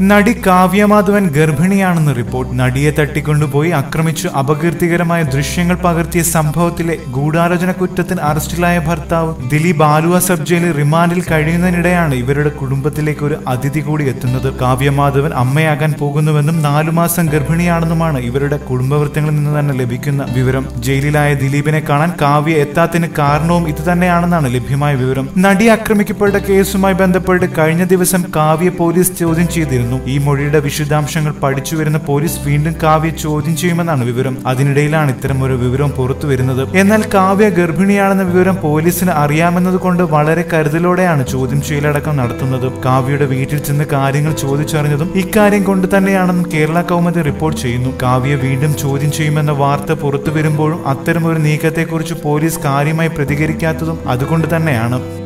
നടി കാവ്യമാധവൻ ഗർഭിണിയാണെന്ന് റിപ്പോർട്ട്. നടിയെ തട്ടിക്കൊണ്ടുപോയി ആക്രമിച്ചു. അപകീർത്തികരമായ ദൃശ്യങ്ങൾ പകർത്തിയ സംഭവത്തിലെ ഗൂഢാലോചന കുറ്റത്തിന് അറസ്റ്റിലായ ഭർത്താവ് ദിലീപ് ആലുവ സബ് ജയിലിൽ റിമാൻഡിൽ കഴിയുന്നതിനിടെയാണ് ഇവരുടെ കുടുംബത്തിലേക്ക് ഒരു അതിഥി കൂടി എത്തുന്നത്. കാവ്യമാധവൻ അമ്മയാകാൻ പോകുന്നുവെന്നും നാലു മാസം ഗർഭിണിയാണെന്നുമാണ് ഇവരുടെ കുടുംബവൃത്തങ്ങളിൽ നിന്ന് തന്നെ ലഭിക്കുന്ന വിവരം. ജയിലിലായ ദിലീപിനെ കാണാൻ കാവ്യ എത്താത്തിന് കാരണവും ഇത് തന്നെയാണെന്നാണ് ലഭ്യമായ വിവരം. നടി ആക്രമിക്കപ്പെട്ട കേസുമായി ബന്ധപ്പെട്ട് കഴിഞ്ഞ ദിവസം കാവ്യ പോലീസ് ചോദ്യം ചെയ്തിരുന്നു. ഈ മൊഴിയുടെ വിശദാംശങ്ങൾ പഠിച്ചു വരുന്ന പോലീസ് വീണ്ടും കാവ്യ ചോദ്യം ചെയ്യുമെന്നാണ് വിവരം. അതിനിടയിലാണ് ഇത്തരം ഒരു വിവരം പുറത്തു വരുന്നത്. എന്നാൽ കാവ്യ ഗർഭിണിയാണെന്ന വിവരം പോലീസിന് അറിയാമെന്നതുകൊണ്ട് വളരെ കരുതലോടെയാണ് ചോദ്യം ചെയ്യലടക്കം നടത്തുന്നത്. കാവ്യയുടെ വീട്ടിൽ ചെന്ന് കാര്യങ്ങൾ ചോദിച്ചറിഞ്ഞതും ഇക്കാര്യം കൊണ്ട് തന്നെയാണെന്നും കേരള കൗമുദി റിപ്പോർട്ട് ചെയ്യുന്നു. കാവ്യ വീണ്ടും ചോദ്യം ചെയ്യുമെന്ന വാർത്ത പുറത്തു വരുമ്പോഴും അത്തരമൊരു നീക്കത്തെക്കുറിച്ച് പോലീസ് കാര്യമായി പ്രതികരിക്കാത്തതും അതുകൊണ്ട് തന്നെയാണ്.